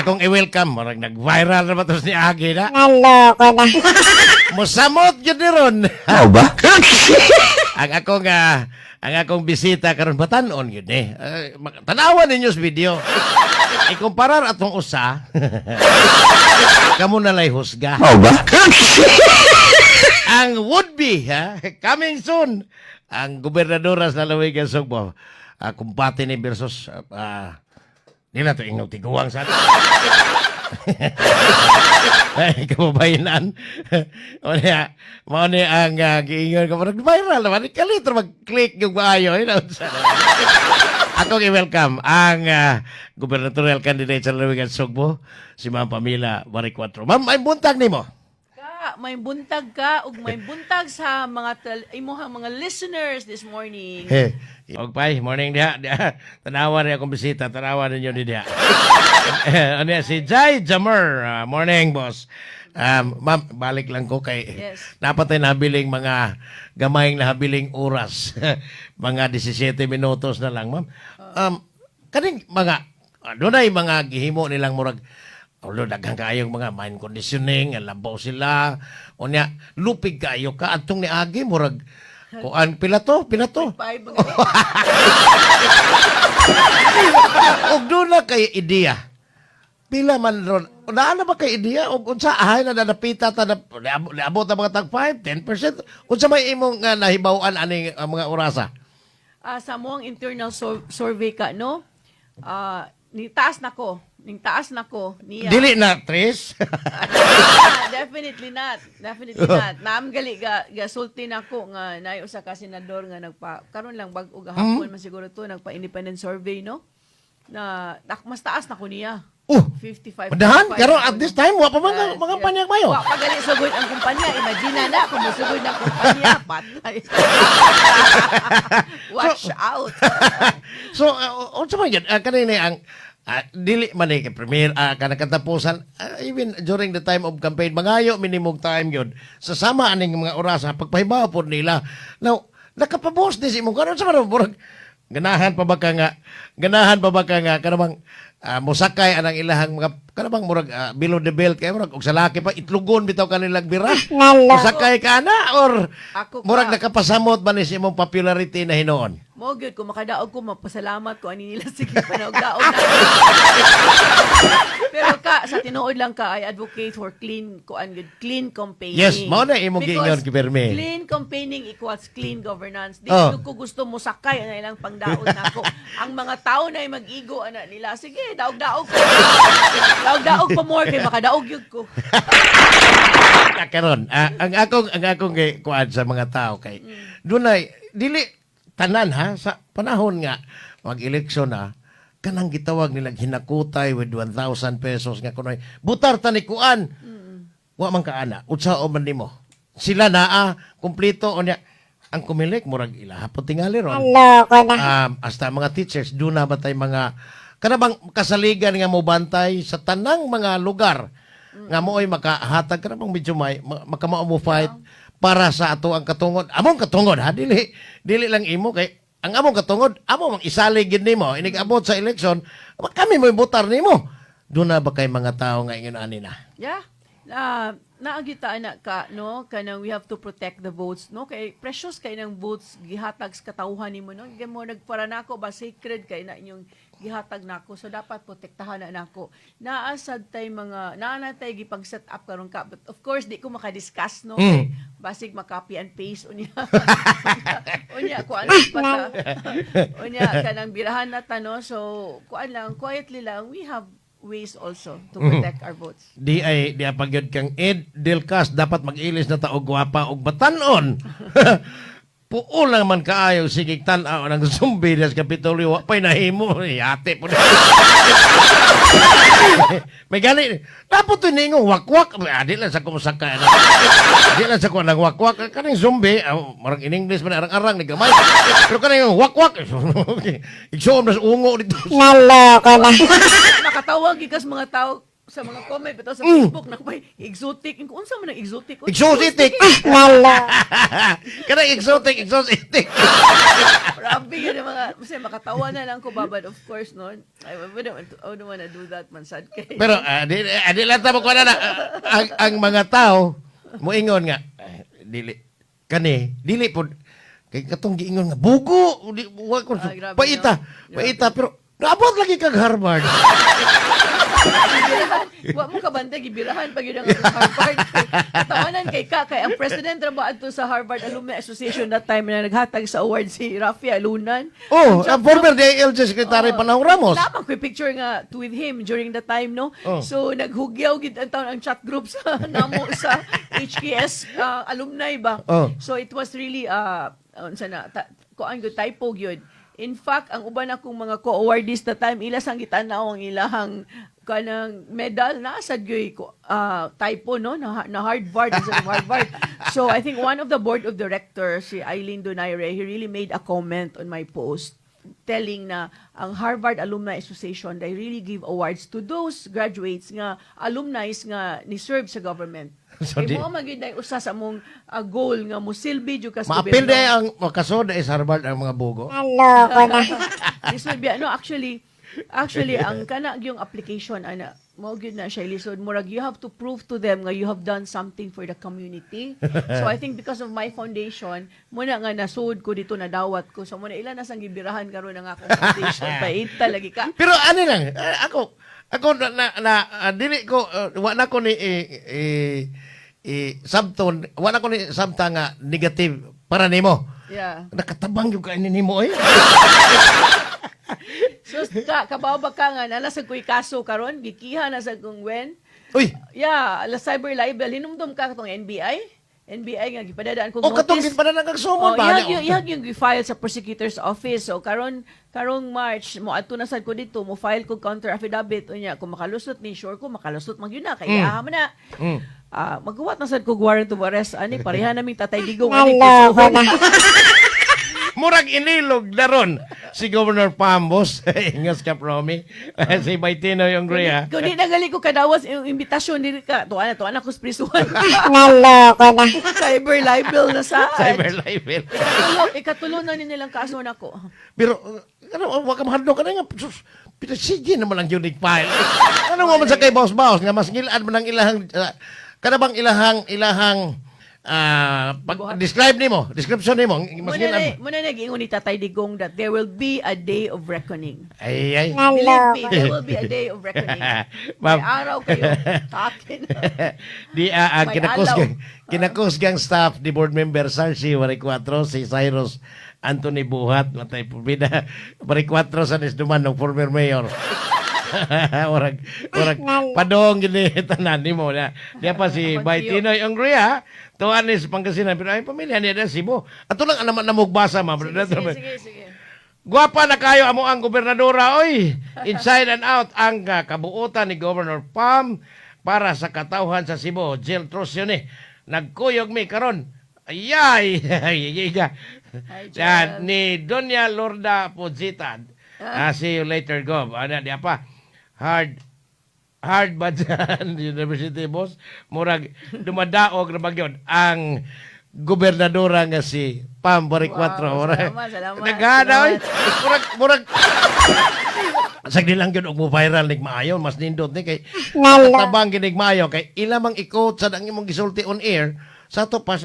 akong i-welcome, marag nag-viral na ba tos ni Agi na? Naloko na. Musamot yun ni Ron. Mao ba? ang akong ah, ang akong bisita karon batanon yun eh. Uh, tanawan ninyo sa video. Ikumparar atong usa. Kamu na lay husga. Mao ba? ang would-be, ha? coming soon, ang gobernadora sa Lawigan Sugbo, uh, kumpati ni versus, uh, di na to ingong tiguang sa Ay, kababayanan. o niya, mao ni ang uh, giingon ko, parang viral naman, kalito mag-click yung maayo. Ako i-welcome ang uh, gubernatorial candidate sa Lawigan Sugbo, si Ma'am Pamela Baricuatro. Ma'am, ay buntag ni mo. May buntag ka ug may buntag sa mga tel- imuhang mga listeners this morning. He. Og pay, morning diha. diha. Tanawa akong bisita. Tanawa ninyo di diha. ano yan, si Jai Jammer. Ah, morning, boss. Um, ma'am, balik lang ko kay Yes. napatay na habiling mga gamayng na habiling oras. mga 17 minutos na lang, ma'am. Um, kaning mga ano na yung mga gihimo nilang murag Although daghang kayong mga mind conditioning, labaw sila. O niya, lupig kayo ka. Atong ni Agi, murag, kuan, pila to, pila to. Five Og doon na kay ideya. Pila man ron. Naan na ba kay ideya? Og unsa ahay na nadapita ta na niabot na mga tag 5, 10%. Unsa may imong nga nahibaw-an ani ang mga orasa? Ah, sa moong internal sur- survey ka, no? Ah, ni taas na ko. Ning taas na ko niya. Dili na, Tris. Ah, definitely not. Definitely not. Naam gali ga gasulti na ko nga naay usa ka senador nga nagpa karon lang bag-o gahapon man siguro to nagpa independent survey no. Na tak mas taas na ko niya. oh, 55. madahan. 55. Pero at this time, wa pa man Yes, mga yes. panyag mayo. Wa pa gali sugod ang kumpanya. Imagine na kung masugod ang kumpanya. Patay. Watch out. so, uh, unsa man yun? Uh, kanina ang ah, dili man kay premier uh, kana katapusan ah, even during the time of campaign mangayo minimum time yun. Sasama aning mga orasa pagpahibaw pod nila. Now nakapabos din si mo karon sa man murag ganahan pa ba ka nga ganahan pa ba ka nga kanamang ah, musakay anang ilahang mga kanamang murag ah, below the belt kay murag og sa laki pa itlugon bitaw kanilang bira. Musakay ka na or Ako murag pa. nakapasamot ba ni sa imong popularity na hinoon Mo gyud kung makadaog ko mapasalamat ko ani nila sige panaog-daog na. Pero ka sa tinuod lang ka I advocate for clean kuan good clean campaigning. Yes, mao na imong giingon, Kiberme. Clean campaigning equals clean governance. Di Oh. ko gusto mo sakay na ilang pangdaog nako. Ang mga tao na ay mag-igo ana nila. Sige, daog-daog ko. daog-daog pa more kay makadaog yun ko. karon ah, ang akong ang akong kay kuan sa mga tao kay dunay dili tanan ha? Sa panahon nga mag-eleksyon na kanang gitawag nilang hinakutay with 1,000 pesos nga kunoy. Butar ta ni kuan. Wa man kaana unsa o man nimo. Sila naa kumpleto unya ang kumilik murag ila. Hapon tingali ron. Naloko na. um, hasta mga teachers, doon na ba tayo mga kanabang kasaligan nga mo bantay sa tanang mga lugar? Nga mo ay makahatag kanabang medyo may ma- makamao mo fight para sa ato ang katungod. Among katungod ha? Dili dili lang imo kay ang among katungod amo mang isali gid nimo inig abot sa eleksyon kami mo butar nimo. Doon na ba kay mga tao nga ingon ani na? Yeah. Na naagita na ka no? Kanang we have to protect the votes no? Kay precious kay nang votes gihatag sa katawhan nimo no? Gaya mo nagpara nako ba sacred kay na inyong gihatag nako so dapat protektahan na nako naa sad tay mga naa na tay gipag set up karon ka. But of course di ko maka-discuss no? Kay basig maka-copy and paste unya. Unya ko ano bata. unya kanang birahan na tano so kuan lang quietly lang we have ways also to protect our votes di ay di pagyod kang Ed Delcas dapat mag-ilis na taog gwapa og batanon. Puo lang man kaayo sige tan-aw ng zombie des kapitolyo wa pay nahimo. Yate po. May gali. Dapat to ningo wakwak. Adi lang sa kumusaka. Adi lang sa nang wakwak kaning zombie. ah, marang in English man arang-arang ni gamay. Pero kaning wakwak. Igsoon na sa ungo dito. Naloko na. nakatawag gikas mga tao sa mga comment bitaw sa Mm. Facebook na may exotic. Kung unsa man ang exotic? Exotic. Lalo. Kana exotic, exotic. Grabe yun yung mga, kasi makatawa na lang ko ba, but of course, no, I wouldn't, I wouldn't wanna do that, man, sad kay. Pero uh, di, uh, di lang tamo ko na na ah, ang, ang mga tao moingon nga dili kani dili pod kay katong giingon nga bugo wa ko Ah, paita paita pero naabot lagi kag Harvard Wa mo kabantay gibirahan pag yun ang Harvard. Tawanan kay ka kay ang president ra ba adto sa Harvard Alumni Association that time na naghatag sa award si Rafi Alunan. oh Ang former DILG secretary Panahong Ramos Lamang ko picture nga to with him during the time, no? Oh. So, naghugyaw gid ang taon ang chat group sa namo sa HKS uh, alumni ba? Oh. So, it was really, uh, unsa na, kuan gyud typo gyud. In fact, ang uban akong mga co-awardees that time, ilas ang gitanaw ang ilahang kanang medal na sa gyud ko uh, typo no na, na Harvard sa Harvard. So I think one of the board of directors si Eileen Donaire he really made a comment on my post telling na ang Harvard Alumni Association they really give awards to those graduates nga alumni nga ni serve sa government. So, So, di- mo magid na usa sa mong ah, goal nga mosilbi jud ka sa maapil ang makasod is Harvard ang mga bugo Lalo ko na. This would be no actually actually ang kana yung application ana mo gyud na siya lisod murag you have to prove to them nga you have done something for the community. so I think because of my foundation muna nga nasud ko dito na dawat ko so muna ilan na sang gibirahan karon ang akong foundation paita lagi ka. pero ano lang ah, ako ako na, na, na ah, dili ko uh, wa na ko ni eh, eh, eh, sabton wa na ko ni sabta nga negative para nimo Yeah. nakatabang yung kainin nimo eh So ka kabaw ba ka nga nala sa kuy kaso karon gikiha na sa kung when uy Yeah, ala cyber libel hinumdum ka katong NBI. NBI nga gipadadaan kong o katong din pa na Oh, ba ihag yung, ihag yung gi-file sa prosecutor's office. So, karon karong March, mo adto na sad ko dito, mo file ko counter affidavit. Unya, kung makalusot ni, sure ko, makalusot man yun na. Kaya, mm. na. Mm. Ah, magawa na sad ko warrant of arrest. Ani, pareha naming tatay digong. Ani, Lalo ko kisuhon. na. Murag inilog na ron si Governor Pambos. Ingas ka, Promi. si Baitino yung Grea. Kung di nagali ko kadawas yung imbitasyon diri ka, tuwa na, tuwa na ko sa prisuhan. Lalo ko na. cyber libel na sa. Cyber libel. Ikatulo, ikatulo na ni nilang kaso na ko. Pero, uh, ano, wag ka mahadlo ka na nga. Sus, Pinasige naman ang unique file. ano nga man sa kay Boss Boss nga mas ngilaan man ang ilahang, uh, kada bang ilahang, ilahang, ah, pag, describe nimo, description nimo, mas Muna na, muna na giingon ni Tatay Digong that there will be a day of reckoning. Ay, ay. Believe me, there will be a day of reckoning. May Ma'am. araw kayo. Takin. di ah, ang May kinakusgang kinakusgang staff di board member Sarsi Wari 4 si Cyrus Anthony Buhat matay pubida Wari 4 sa nisduman ng former mayor orang orang padong gini tanan ni mo na dia pa si Baitinoy Ongria tuan ni sa Pangasinan pero ay pamilya niya na Cebu ato lang naman namugbasa ma Sige, sige, sige, sige. Guwapa na kayo amo ang gobernadora oy. Inside and out ang uh, kabuutan ni Governor Pam para sa katauhan sa Cebu. Jill Trusio ni nagkuyog mi karon. Ayay, ayay ka. Ni Doña Lorda Puzita. Ah, see you later, Gov. Ano, di pa. Hard hard ba dyan, University Boss? Murag dumadaog na bagyod ang gobernadora nga si Pam Baricuatro. Wow, Murag- salamat, salamat, Nagana, oy. Murag, murag. Sagdi lang yun, og mo viral nig maayo, mas nindot ni kay tabang ginig maayo kay ilamang i-quote sa ang imong gisulti on air sa to pa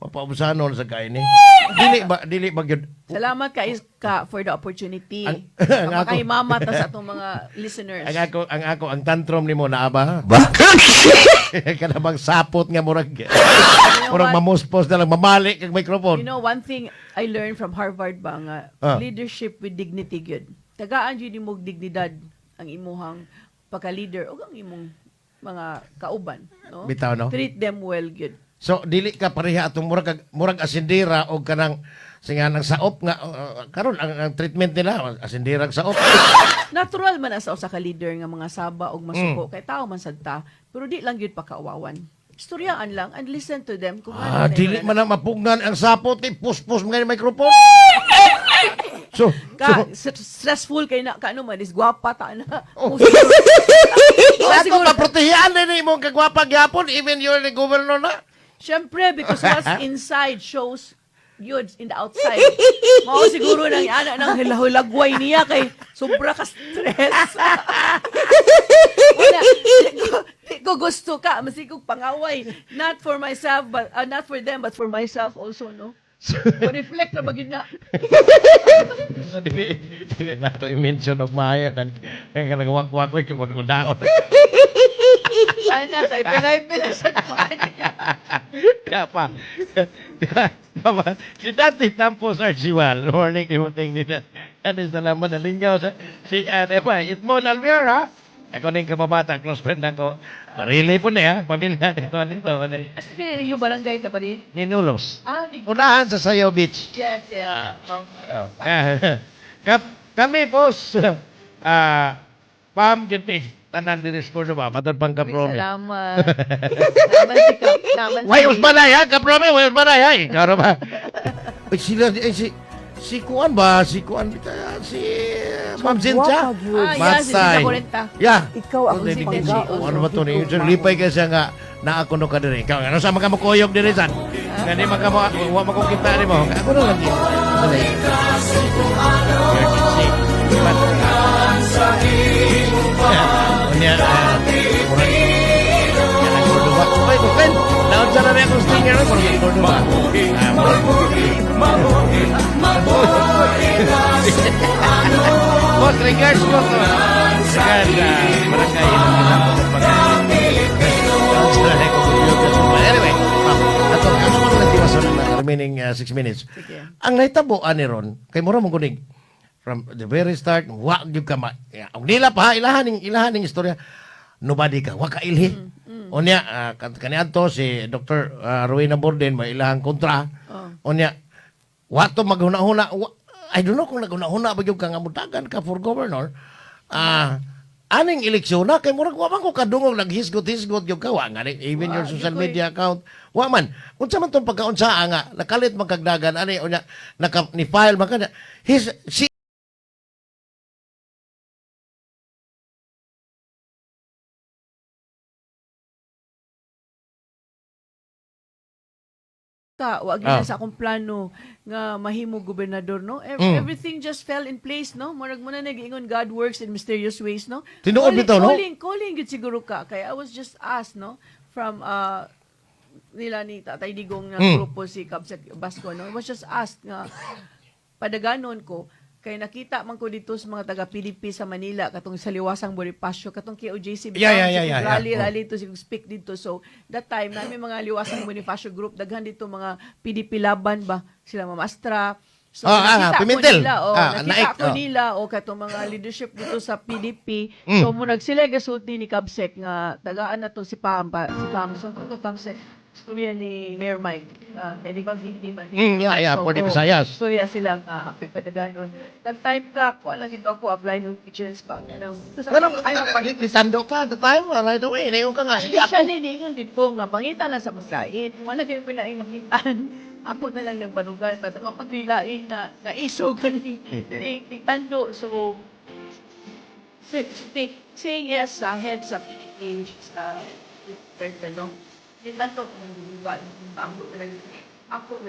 mapausanon sa kay ni. Dili ba dili ba gyud Salamat ka, ka for the opportunity. Ang- Ang, ang ako- makaimamat na sa atong mga listeners. ang ako ang ako ang tantrum nimo na aba. Kana bang sapot nga murag murag mamuspos na lang mamali kag You microphone. know, one thing I learned from Harvard ba nga, Ah. leadership with dignity gyud. Tagaan gyud imong dignidad ang imuhang pagka-leader o ang imong mga kauban, no? Bitaw no. Treat them well gyud. So dili ka pareha atong murag murag asindira og kanang singa ng saop nga uh, karon ang, ang treatment nila asindira saop. Natural man sa usa ka leader nga mga saba og masuko Mm. kay tao man sad ta, pero di lang gyud pakaawawan. Istoryaan lang and listen to them kung Ah, ano dili man na mapugnan ang sapot kay puspos mga microphone. So, Ka, so, stressful kay na, ka ano man, is gwapa ta na. Oh. Kung siguro- maprotehian din mo kagwapa gyapon even you're the governor na. Siyempre, because what's inside shows yun in the outside. Mao siguro nang ana nang hilahulagway niya kay sobra ka stress. Wala, di ko, di ko gusto ka, masigog pangaway. Not for myself, but uh, not for them, but for myself also, no? reflect na bagin na. na to i-mention of Maya kan kaya ka nagwak-wak ko yung magkundaon. Sana, tayo pinay-pinay sa Kaya pa. Papa, si Dati Tampos Archival, morning imuting nila. Ano sa naman nalingaw sa si ano pa, Itmon Almira. Ako ning kababata, close friend ako. Marili po niya, pamilya nito, nito, nito. Yung barangay na pa rin? Ninulos. Ah. Unahan sa Sayaw Beach. Yes, yes. Oh. Kap, kami po, ah, Pam, Giti, tanan din is for ba, matad pang kapromi. Salamat. Naman si Kap. Naman si... Way, usbanay ha, kapromi, way, usbanay ha, karo ba? Ay, sila, ay, si, si Kuan ba, si Kuan, si Ma'am Cynthia? Ah, yeah, si Matsay. Cynthia 40. Yeah. Ikaw ang si sabihin, Ano ba ito Lipay kasi nga na ako no ka diri. Ikaw ano sa mga makuyog diri san? Kani man ka mo wa makukita ni mo. Ako na lang. Unya, murag Yan ang ba? Sa na akong stinger ko ng gordo ba? Ah, murag. Boss, regards ko to. Regards, ah, barangay Ilang Anyway, ah, ato, ano mo lang diwasan na remaining uh, six minutes. Sige. Ang naitabuan ni Ron, kay mura mong kunig, from the very start, wa gyud ka ma. Yeah, Ang nila pa, ha, ilahan ning ilahan ning istorya. Nobody ka, wa ka ilhi. Unya, uh, kaniadto si Dr. Uh, Rowena Borden, may ilahang kontra. Oh. Unya, wa to maghuna-huna. wa- I don't know kung naghuna-huna ba yung kang amutagan ka for governor. Ah, aning eleksyon na kay murag wa man ko kadungog naghisgot-hisgot yung ka wa nga even your Wa, social di ko- media account wa man unsa man tong pagkaunsa nga nakalit man kagdagan ani unya naka ni file man kada his si wag Ah. na sa akong plano nga mahimo gobernador no Ev- Mm. everything just fell in place no murag mo na nag-ingon God works in mysterious ways no Tinuod Calling- bitaw, no? calling calling gid siguro ka kay I was just asked no from uh nila ni Tatay Digong nga Mm. grupo si Kabsat Basco no I was just asked nga padaganon ko kay nakita man ko dito sa mga taga PDP sa Manila katong sa liwasang Bonifacio katong KOJC Yeah, yeah, yeah, yeah, rally yeah. Oh. rally to si speak dito so that time namin mga liwasang Bonifacio group daghan dito mga PDP laban ba sila Mamastra So, Ah, ah, nakita ko Pimentel. nila, oh, Ah, nakita naik, ko oh. nila, o katong mga leadership dito sa PDP. Mm. So, mo sila gasulti ni Kabsek nga tagaan na to si Pam, pa, si Pam. So, kung Kabsek, storya ni Mayor Mike. Uh, hindi ba hindi ba? Mm, yeah, yeah, for the Visayas. So, yeah, sila uh, pipadagan Nag-time ka, ko lang ito ako, apply ng teachers pa. Ano, ay pagitando pa the time right away na yung ka nga. hindi siya nilingan dito nga, pangita na sa masait. Wala din pinaingitan. Ako na lang nagbanugan. Ba't ako pagbilain na naisog ka ni ni Tando. So, si, saying yes sa head sa PH sa Pertano. Di Kung ba, ako ako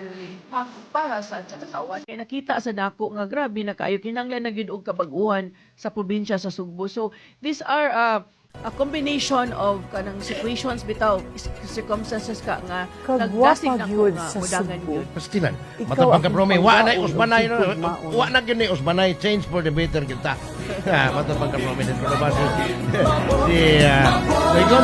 ako para sa katawan. Kaya nakita sa dako nga grabe na kayo kinanglan na gid og kabaguhan sa probinsya sa Sugbo. So these are uh, a combination of kanang situations bitaw is- circumstances ka nga nagdasig na ko nga Sugbo. gyud. Pastilan. Ikaw Matapang ang ka promi. Wa na tigmaon. Wa na gyud ni usbanay change for the better kita. Ha, matapang ka promi din ko ba si si ah, Regon.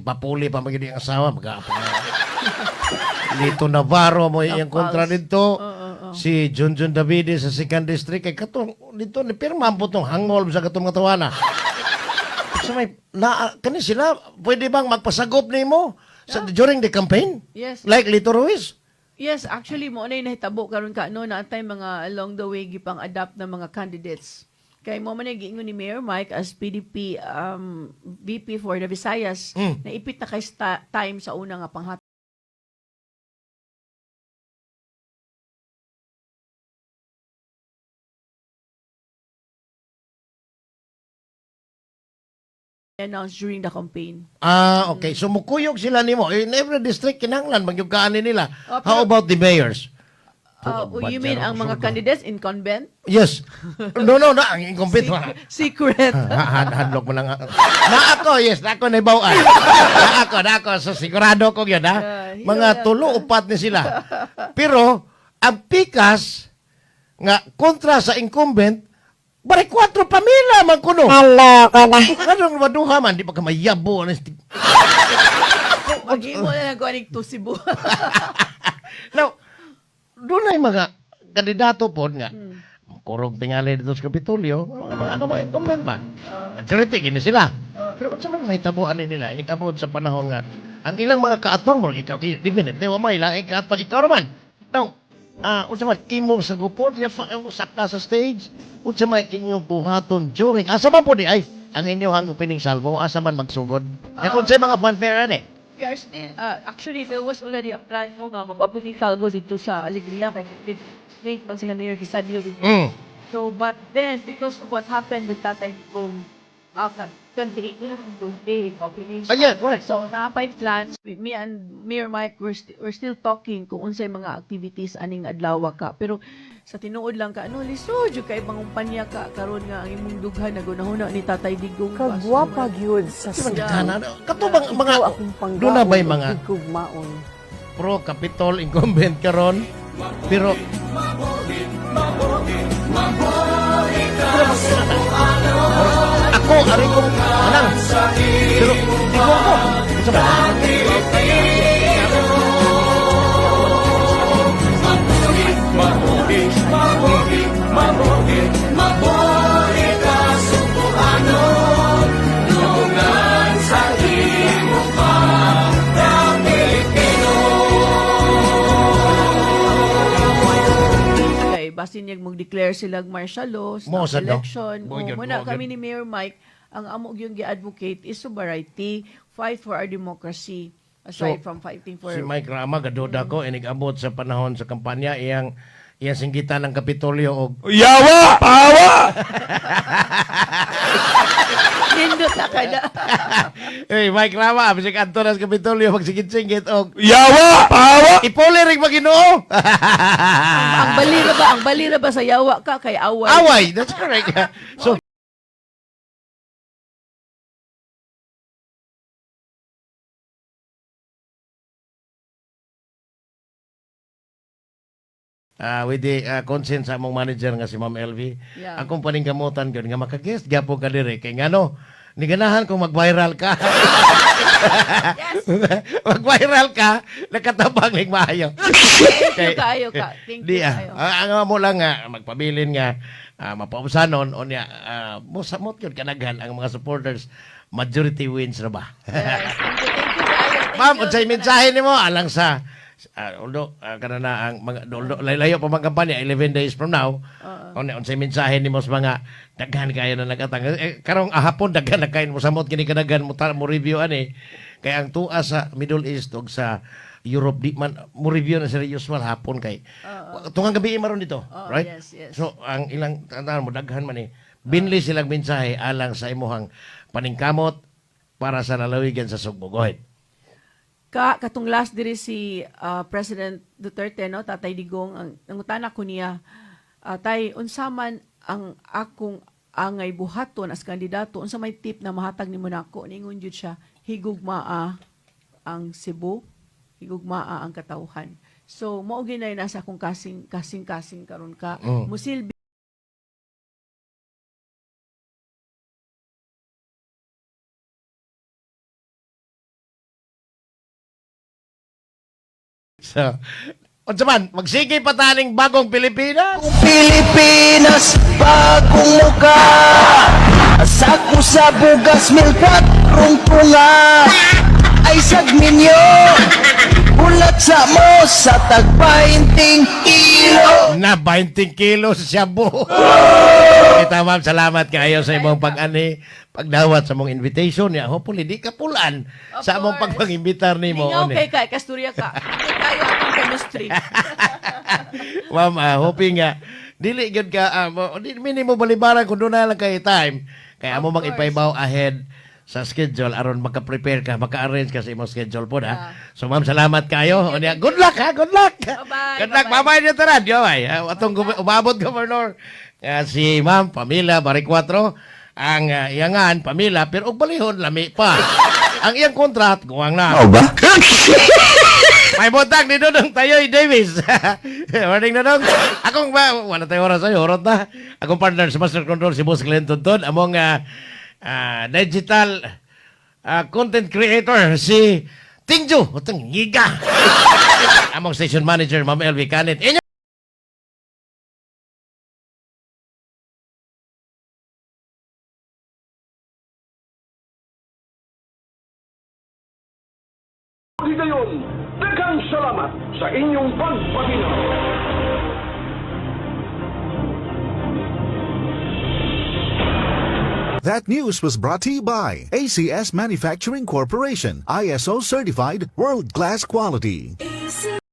Ipapuli pa magiging ang asawa, mag-aapa na. Lito Navarro mo iyang kontra dito. Si John Davide sa second district kay katong dito ni pirma po tong hangol sa katong mga tawana. so may na kani sila pwede bang magpasagop nimo sa during the campaign? Yes. Like Lito Ruiz? Yes, actually mo na nahitabo karon ka no na tay mga along the way gipang adapt ng mga candidates. Kay mo man giingon ni Mayor Mike as PDP um, VP for the Visayas Mm. na ipit na kay sta- time sa una nga panghat announced during the campaign. Ah, okay. So mukuyog sila nimo. In every district kinahanglan magyugkaan nila. Oh, How about the mayors? Uh, you mean ang mga candidates incumbent? Yes. No, no, na ang incumbent. Secret. Ha- Handlok mo lang. Na ako, yes, na ako na ibawaan. Na ako, na ako. So, sigurado ko yun, ha? Yeah, Mga tulo, upat ni sila. Pero, ang pikas, nga, kontra sa incumbent, bari kwatro pamilya man kuno. Naloko na. Anong maduha man, di pa ka mayabo. Maging mo na nagkuhanig to Cebu. Now, doon ay mga kandidato po nga, kurog tingali dito sa Kapitolyo, mga mga ano mga incumbent ba? Majority, gini sila. Pero kung sa mga nahitabuan nila, ikabot sa panahon nga, ang ilang mga kaatong mo, ikaw, definitely, wa may lang, ikaatong, ikaw naman. Now, ah, unsa man kimo sa gupot, ya fa sakta sa stage, unsa man kinyo buhaton during, asa man po di ay, ang inyong opening salvo, asa man magsugod. Uh, kung sa mga fanfare ani. We are still, uh, actually, there was already a plan mo nga mag-opening salvo dito sa Alegria Wait, pag sila Mayor Kisadio. Mm. So, but then, because of what happened with Tatay Kung, after 2018, birthday, opening. Ayan, correct. So, napay plans. me and Mayor Mike, we're, st- we're still talking kung unsay mga activities aning adlaw ka. Pero sa tinuod lang ka, ano, lisod yung kay pangumpanya ka, karon nga ang imong dughan na gunahuna ni Tatay Digong. Kagwapa gyud sa siya. katubang mga, doon na ba'y mga pro Capitol incumbent karon pero ako ari ko. Anang. Pero di ko. Ako sa ba basin niya mag-declare silang martial law, Mo, no? election. Mo, O, yun, muna mo, kami ni Mayor Mike, ang amo yung gi-advocate is sobriety, fight for our democracy, aside So, from fighting for... si Mike Rama gaduda ko inig abot sa panahon sa kampanya iyang iyang singgitan ng Kapitolyo og Yawa! Pawa! Nindot na ka na. Hey, Mike Rama, na sa Kapitolyo magsigit-singit og Yawa! Pawa! ipuli ring Maginoo. ang balira ba, ang balira ba sa yawa ka kay away? Away, that's correct. so Ah, with the ah, consent sa among manager nga si Ma'am LV. Yeah. Akong paningkamutan gyud nga maka-guest gyapon ka dire kay ngano ni ganahan kung mag-viral ka. mag-viral ka, nakatabang ning maayo. Thank you kayo ka. Thank Di you ah. kayo. Ah, ang mo lang nga magpabilin nga uh, mapausanon o niya uh, mo samot yun kanaghan ang mga supporters majority wins na ba? Yes, thank you, thank you Ma'am, unsay mensahe nimo alang sa uh, although uh, kana na ang mga although, layo pa mga kampanya 11 days from now. Uh, unsay mensahe nimo sa mga daghan kayo na nagatang. Eh, karong ahapon daghan na kayo mo samot kini kadaghan mo, mo review ani. Kay ang tuwa sa Middle East ug sa Europe di man mo review na sila usual hapon kay. Tungang gabi maron dito Oo, right? yes, yes. so ang ilang tandaan mo daghan man eh binli silang mensahe alang sa imuhang paningkamot para sa lalawigan sa Sugbo. Go ahead ka katong last diri si ah, President Duterte no? Tatay Digong ang nangutana ko niya ah, tay unsa man ang akong angay buhaton as kandidato unsa may tip na mahatag nimo nako ningon jud siya higugmaa ang Cebu higugmaa ang katawhan. So mao ginay nasa akong kasing kasing kasing karon ka. Mm. musilbi So, man, magsige pa taning bagong Pilipinas. Pilipinas, bagong muka Asako sa bugas, milkwat, rungtunga Ay sagminyo, bulat sa mo sa tagpainting kilo. Na 20 kilos siya bu. Kita ma'am, salamat kayo sa imong pag-ani, pagdawat sa mong invitation niya. Hopefully, di ka pulan Of sa among course. pagpangimbitar ni mo. Lingaw kay kay kasturya ka. Hindi tayo ang chemistry. Ma'am, ah, hoping nga, dili gyud ka, ah, mo- di minimo balibaran kung doon na lang kay time. Kaya mo mag ipaibaw ahead sa schedule aron maka-prepare ka, maka-arrange ka sa imong schedule po ha. So ma'am, salamat kayo. O niya, good luck ha, good luck. Bye-bye, Good luck, bye-bye. bye-bye niyo tanan. Yo, ay, ah, atong umabot governor ah, si Ma'am Pamela Baricuatro ang uh, iyangan Pamela pero og balihon lami pa. ang iyang kontrat guwang na. ba? May butang ni Dodong Tayoy Davis. Morning Dodong. Akong ba, wala tayo oras sa'yo, orot na. Akong partner sa Master Control, si Boss Clinton Todd. Among ah, ah, digital ah, content creator, si Tingju. Utang ngiga. Among station manager, Ma'am LV Canet. Inyo! That news was brought to you by ACS Manufacturing Corporation, ISO certified, world class quality.